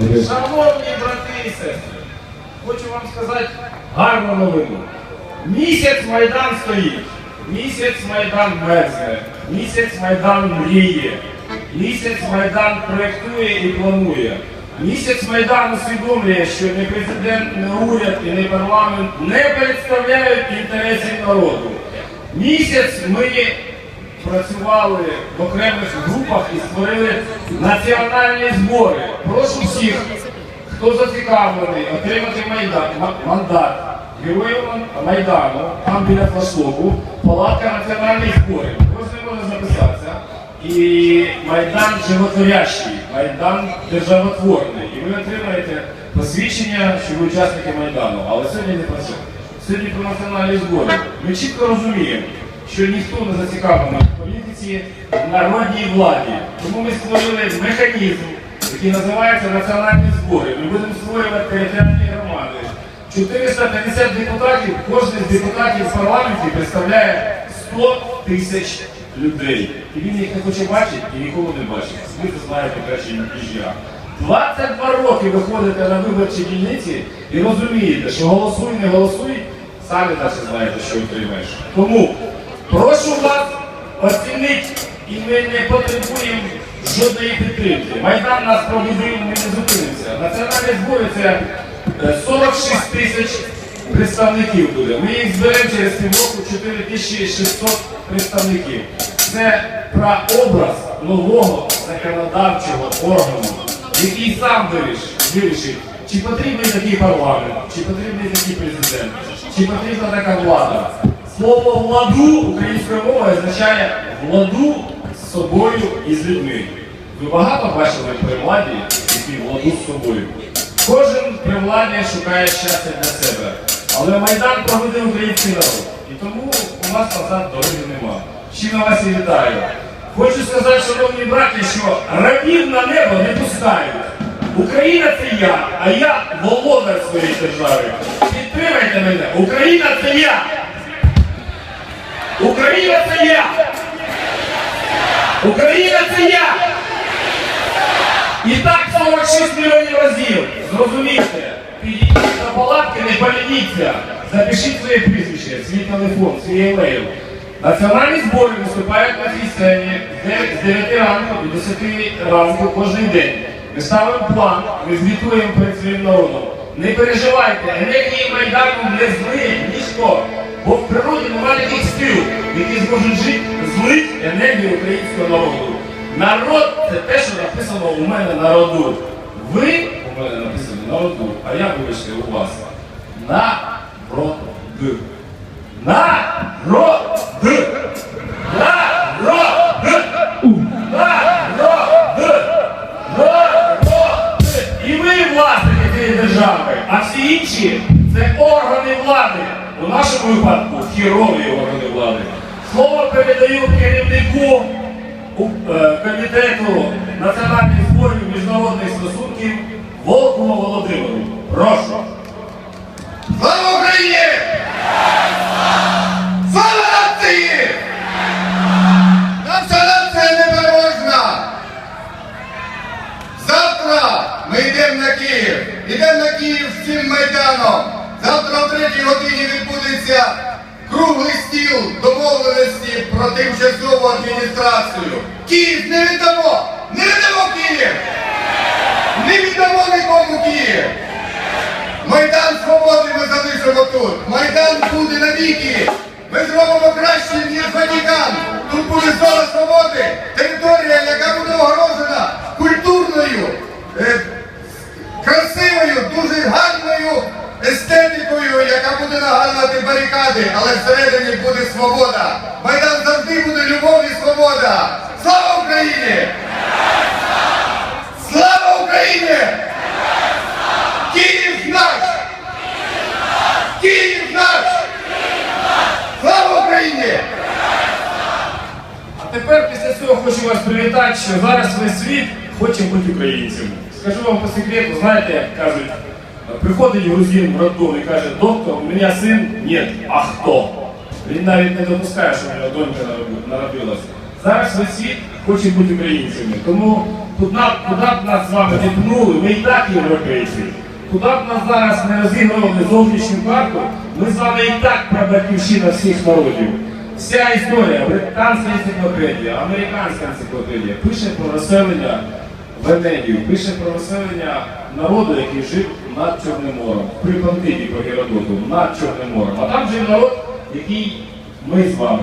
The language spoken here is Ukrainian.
Шановні брати і сестри, хочу вам сказати гарну новину. Місяць Майдан стоїть, місяць Майдан мерзне, місяць Майдан мріє, місяць Майдан проєктує і планує. Місяць Майдан усвідомлює, що не президент, не уряд і не парламент не представляють інтересів народу. Місяць ми працювали в окремих групах і створили національні збори. Прошу всіх, хто зацікавлений отримати майдан, мандат героїв Майдану, там біля флаштоку, палатка національних зборів. Кожен може записатися. І Майдан животворящий, Майдан державотворний. І ви отримаєте посвідчення, що ви учасники Майдану. Але сьогодні не про це. Сьогодні про національні збори. Ми чітко розуміємо, що ніхто не зацікавлений в народній владі. Тому ми створили механізм, який називається національні збори. Ми будемо створювати територіальні громади. 450 депутатів, кожен з депутатів в парламенті представляє 100 тисяч людей. І він їх не хоче бачити і ніколи не бачить. Ви це знаєте краще, ніж я. 22 роки ви ходите на виборчі дільниці і розумієте, що голосуй, не голосуй, самі далі знаєте, що отримаєш. Тому прошу вас оцінити, і ми не потребуємо жодної підтримки. Майдан нас пробудив, ми не зупинимося. Національні збори це е, 46 тисяч представників буде. Ми їх зберемо через півроку 4600 представників. Це прообраз нового законодавчого органу, який сам вирішить, чи потрібний такий парламент, чи потрібний такий президент, чи потрібна така влада. Слово владу українською мовою означає владу з собою і з людьми. Ви багато бачили при владі, які владу з собою. Кожен при владі шукає щастя для себе. Але Майдан проводив український народ. І тому у нас назад дороги нема. Я вас і вітаю. Хочу сказати, шановні браті, що рабів на небо не пускають. Україна це я, а я володар своєї держави. Підтримайте мене. Україна це я. Україна це я. Україна це я. І так 46 мільйонів разів. Зрозумійте, підійдіть до палатки, не полініться. Запишіть своє прізвище, свій телефон, свій емейл. Національні збори виступають на цій сцені з 9 ранку до 10 ранку кожен день. Ми ставимо план, ми звітуємо перед своїм народом. Не переживайте, енергії Майдану не злиє ніщо, бо в природі немає таких сил, які зможуть жити, злить енергію українського народу. Народ це те, що написано у мене народу. Ви у мене написано народу, а я вибачте у вас. Народ. Народ. У нашому випадку хірові органи влади. Слово передаю керівнику е, комітету національних зборів міжнародних стосунків Волкову Володимиру. Прошу. Слава Україні! Слава нації! Наша круглий стіл домовленості про тимчасову адміністрацію. Київ не віддамо! Не віддамо Київ! Не віддамо нікому Київ! Майдан свободи ми залишимо тут. Майдан буде навіки. Ми зробимо краще, ніж Ватікан! Тут буде зона барикади, але всередині буде свобода. Майдан завжди буде любов і свобода. Слава Україні! Слава Україні! Київ наш! Київ наш! Слава Україні! А тепер після цього хочу вас привітати, що зараз весь світ хоче бути українцем. Скажу вам по секрету, знаєте, як кажуть, приходить грузин в роддом і каже, доктор, у мене син, ні, а хто? Він навіть не допускає, що у нього донька народилася. Зараз весь світ хоче бути українцями. Тому куди, б- нас з вами не ми і так європейці. Куди б нас зараз не розігрували зовнішню карту, ми з вами і так батьківщина всіх народів. Вся історія, британська енциклопедія, американська енциклопедія пише про розселення Венедію, пише про розселення народу, який жив над Чорним морем, при Пантиді по Геродоту, над Чорним морем. А там жив народ, який ми з вами.